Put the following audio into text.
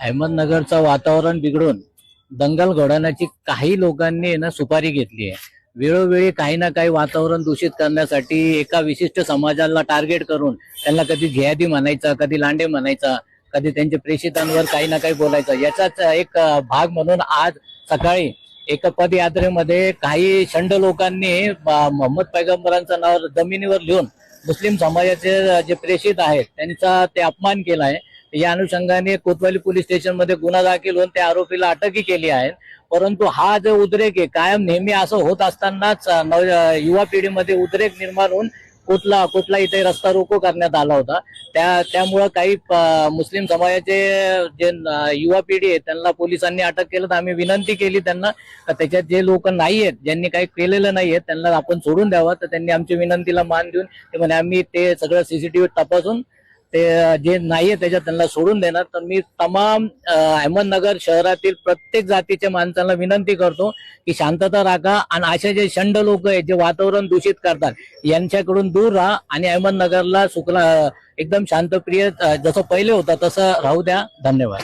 अहमदनगरचं वातावरण बिघडून दंगल घडवण्याची काही लोकांनी ना सुपारी घेतली आहे. वेळोवेळी काही ना काही वातावरण दूषित करण्यासाठी एका विशिष्ट समाजाला टार्गेट करून त्यांना कधी झियादी म्हणायचा कधी लांडे म्हणायचा कधी त्यांच्या प्रेषितांवर काही ना काही बोलायचं. याचाच एक भाग म्हणून आज सकाळी एका पदयात्रेमध्ये काही शंड लोकांनी मोहम्मद पैगंबरांचं नाव जमिनीवर लिहून मुस्लिम समाजाचे जे प्रेषित आहेत त्यांचा ते अपमान केला आहे या अनुषंगाने कोतवाली पोलीस स्टेशनमध्ये गुन्हा दाखल होऊन त्या आरोपीला अटकही केली आहे. परंतु हा जो उद्रेक आहे कायम नेहमी असं होत असतानाच युवा पिढीमध्ये उद्रेक निर्माण होऊन कुठला कुठला इथे रस्ता रोको करण्यात आला होता. त्या त्यामुळं काही मुस्लिम समाजाचे जे युवा पिढी आहे त्यांना पोलिसांनी अटक केलं. तर आम्ही विनंती केली त्यांना त्याच्यात जे लोक नाही आहेत ज्यांनी काही केलेलं नाही आहेत त्यांना आपण सोडून द्यावं. तर त्यांनी आमच्या विनंतीला मान देऊन ते म्हणे आम्ही ते सगळं सीसीटीव्ही तपासून ते जे नाहीये त्याच्यात त्यांना सोडून देणार. तर मी तमाम अहमदनगर शहरातील प्रत्येक जातीच्या माणसांना विनंती करतो की शांतता राखा आणि असे जे शंड लोक आहेत जे वातावरण दूषित करतात यांच्याकडून दूर राहा आणि अहमदनगरला सुखला एकदम शांतप्रिय जसं पहिले होता तसं राहू द्या. धन्यवाद.